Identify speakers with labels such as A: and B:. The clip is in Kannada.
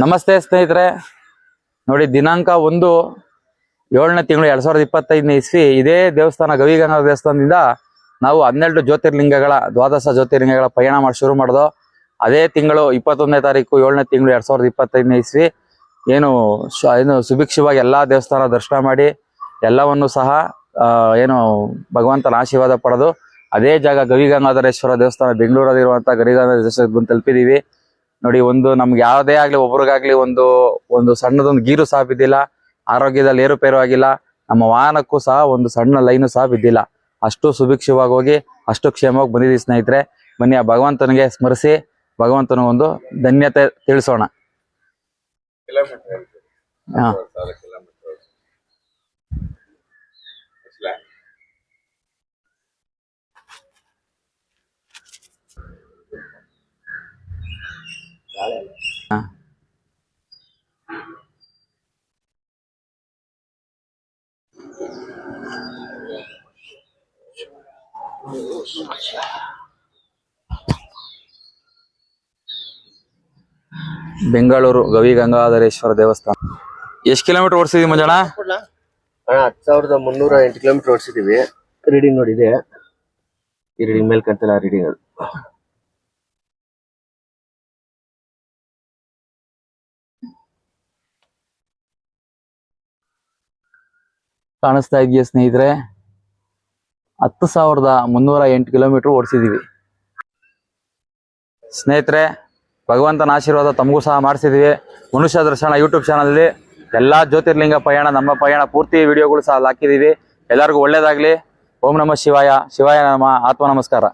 A: ನಮಸ್ತೆ ಸ್ನೇಹಿತರೆ. ನೋಡಿ, ದಿನಾಂಕ ಒಂದು, ಏಳನೇ ತಿಂಗಳು ಎರಡ್ ಸಾವಿರದ ಇಪ್ಪತ್ತೈದನೇ ಇಸ್ವಿ. ಇದೇ ದೇವಸ್ಥಾನ ಗವಿಗಂಗಾ ದೇವಸ್ಥಾನದಿಂದ ನಾವು ಹನ್ನೆರಡು ಜ್ಯೋತಿರ್ಲಿಂಗಗಳ, ದ್ವಾದಶ ಜ್ಯೋತಿರ್ಲಿಂಗಗಳ ಪಯಣ ಮಾಡಿ, ಶುರು ಮಾಡೋದು, ಅದೇ ತಿಂಗಳು ಇಪ್ಪತ್ತೊಂದನೇ ತಾರೀಕು ಏಳನೇ ತಿಂಗಳು ಎರಡ್ ಸಾವಿರದ ಇಪ್ಪತ್ತೈದನೇ ಇಸ್ವಿ. ಏನು ಏನು ಸುಭಿಕ್ಷವಾಗಿ ಎಲ್ಲಾ ದೇವಸ್ಥಾನ ದರ್ಶನ ಮಾಡಿ, ಎಲ್ಲವನ್ನು ಸಹ ಏನು ಭಗವಂತನ ಆಶೀರ್ವಾದ ಪಡೆದು, ಅದೇ ಜಾಗ ಗವಿಗಂಗಾಧರೇಶ್ವರ ದೇವಸ್ಥಾನ ಬೆಂಗಳೂರಲ್ಲಿರುವಂಥ ಗವಿಗಂಗಾಧರೇಶ್ವರ ಬಂದು ತಲುಪಿದೀವಿ. ನೋಡಿ ಒಂದು ನಮ್ಗೆ ಯಾವುದೇ ಆಗ್ಲಿ ಒಬ್ರಿಗಾಗ್ಲಿ ಒಂದು ಒಂದು ಸಣ್ಣದೊಂದು ಗೀರು ಸಹ ಬಿದ್ದಿಲ್ಲ ಆರೋಗ್ಯದಲ್ಲಿ ಏರುಪೇರು ಆಗಿಲ್ಲ ನಮ್ಮ ವಾಹನಕ್ಕೂ ಸಹ ಒಂದು ಸಣ್ಣ ಲೈನು ಸಹ ಬಿದ್ದಿಲ್ಲ ಅಷ್ಟು ಸುಭಿಕ್ಷವಾಗಿ ಹೋಗಿ ಅಷ್ಟು ಕ್ಷೇಮವಾಗಿ ಬಂದಿದ್ದೀವಿ ಸ್ನೇಹಿತರೆ. ಬನ್ನಿ ಆ ಭಗವಂತನಿಗೆ ಸ್ಮರಿಸಿ ಭಗವಂತನ ಒಂದು ಧನ್ಯತೆ ತಿಳಿಸೋಣ. ಹಾ. ಬೆಂಗಳೂರು ಗವಿ ಗಂಗಾಧರೇಶ್ವರ ದೇವಸ್ಥಾನ. ಎಷ್ಟು ಕಿಲೋಮೀಟರ್ ಓಡಿಸಿದ್ವಿ ಮಂಜಣ್ಣ?
B: ಅಣ್ಣ, ಹತ್ತು ಸಾವಿರದ ಮುನ್ನೂರ ಎಂಟು ಕಿಲೋಮೀಟರ್ ಓಡಿಸಿದೀವಿ. ರೀಡಿಂಗ್ ನೋಡಿದೆ. ಈ ರೀಡಿಂಗ್ ಮೇಲೆ ಕಾಣ್ತಿಲ್ಲ ರೀಡಿಂಗ್ ಅದು.
A: ಕಾಣಿಸ್ತಾ ಇದೆಯಾ ಸ್ನೇಹಿತರೆ? ಹತ್ತು ಸಾವಿರದ ಮುನ್ನೂರ ಎಂಟು ಕಿಲೋಮೀಟರ್ ಓಡಿಸಿದೀವಿ ಸ್ನೇಹಿತರೆ, ಭಗವಂತನ ಆಶೀರ್ವಾದ ತಮಗೂ ಸಹ ಮಾಡಿಸಿದೀವಿ ಮನುಷ್ಯ ದರ್ಶನ ಯೂಟ್ಯೂಬ್ ಚಾನಲಲ್ಲಿ ಎಲ್ಲಾ ಜ್ಯೋತಿರ್ಲಿಂಗ ಪಯಣ, ನಮ್ಮ ಪಯಣ ಪೂರ್ತಿ ವಿಡಿಯೋಗಳು ಸಹ ಹಾಕಿದ್ದೀವಿ. ಎಲ್ಲರಿಗೂ ಒಳ್ಳೇದಾಗಲಿ. ಓಂ ನಮಃ ಶಿವಾಯ. ಶಿವಾಯ ನಮ. ಆತ್ಮ ನಮಸ್ಕಾರ.